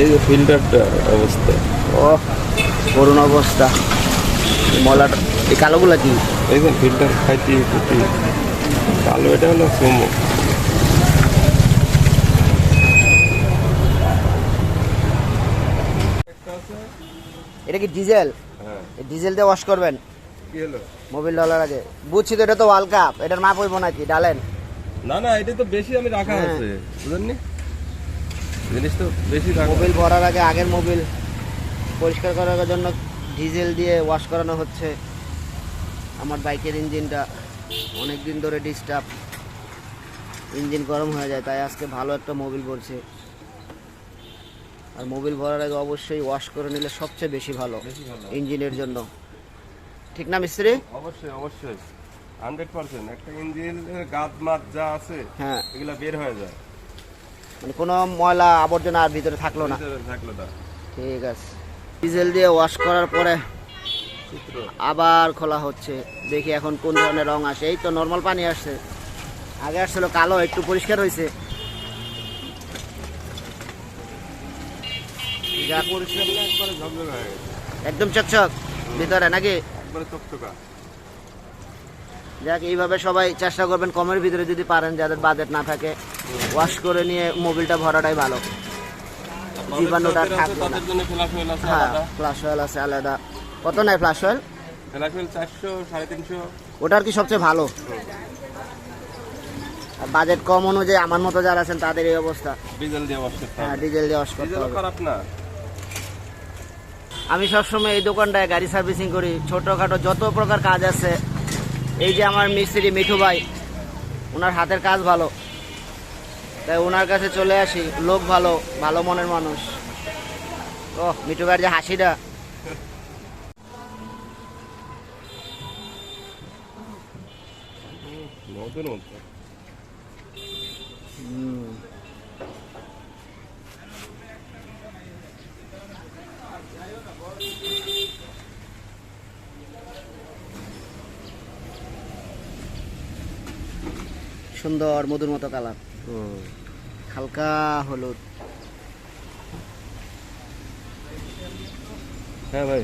এই যে ফিল্টারটা অবস্থা। ও করুণ অবস্থা। মলাটা এই কালোগুলা কি? এই যে ফিল্টার কুটি কালো এটা হলো সুমো। এটা কি ডিজেল? হ্যাঁ। ডিজেল দিয়ে ওয়াশ করবেন? কি হলো? মোবিল ডলার আগে। বুঝছি তো এটা তো ওয়ার্ল্ড কাপ এটার মাপ হইব নাকি? ডালেন না না এটা তো বেশি আমি রাখা হ্যাঁ। আছে বুঝলেননি জিনিস তো বেশি মোবিল ভরার আগে আগের মোবিল পরিষ্কার করার জন্য ডিজেল দিয়ে ওয়াশ করানো হচ্ছে। আমার বাইকের ইঞ্জিনটা অনেক দিন ধরে ডিস্টার্ব ইঞ্জিন গরম হয়ে যায় তাই আজকে ভালো একটা মোবিল ভরছে। আর মোবিল ভরার আগে অবশ্যই ওয়াশ করে নিলে সবচেয়ে বেশি ভালো ইঞ্জিনের জন্য। ঠিক না মিস্ত্রি? অবশ্যই অবশ্যই। হান্ড্রেড পার্সেন্ট একটা ইঞ্জিনের গাদ মাত যা আছে হ্যাঁ। এগুলা বের হয়ে যায়। মানে কোনো ময়লা আবর্জনা আর ভিতরে থাকল না। ঠিক আছে। ডিজেল দিয়ে ওয়াশ করার পরে আবার খোলা হচ্ছে। দেখি এখন কোন ধরনের রং আসে। এই তো নর্মাল পানি আসছে। আগে আসছিল কালো একটু পরিষ্কার হয়েছে। হয়ে একদম চকচক। ভিতরে নাকি? একবারে চকচকা। যাক এইভাবে সবাই চেষ্টা করবেন কমের ভিতরে যদি পারেন যাদের বাজেট না থাকে ওয়াশ করে নিয়ে মোবিলটা ভরাটাই ভালো। জীবাণুটা থাকবে না। হ্যাঁ ফ্লাশ অয়েল আছে আলাদা। কত নাই ফ্লাশ অয়েল ফ্লাশ অয়েল চারশো সাড়ে তিনশো। ওটার কি সবচেয়ে ভালো? আর বাজেট কম অনুযায়ী আমার মতো যারা আছেন তাদের এই অবস্থা। ডিজেল দিয়ে ওয়াশ করতে হ্যাঁ ডিজেল দিয়ে ওয়াশ করতে হবে। খারাপ না। আমি সবসময় এই দোকানটায় গাড়ি সার্ভিসিং করি। ছোটোখাটো যত প্রকার কাজ আছে এই যে আমার মিস্ত্রি মিঠু ভাই, ওনার হাতের কাজ ভালো। তাই ওনার কাছে চলে আসি, লোক ভালো ভালো মনের মানুষ। ও মিঠু ভাইয়ের যে হাসিটা। মতো সুন্দর মধুর মতো কালার। হালকা হলুদ। হ্যাঁ ভাই।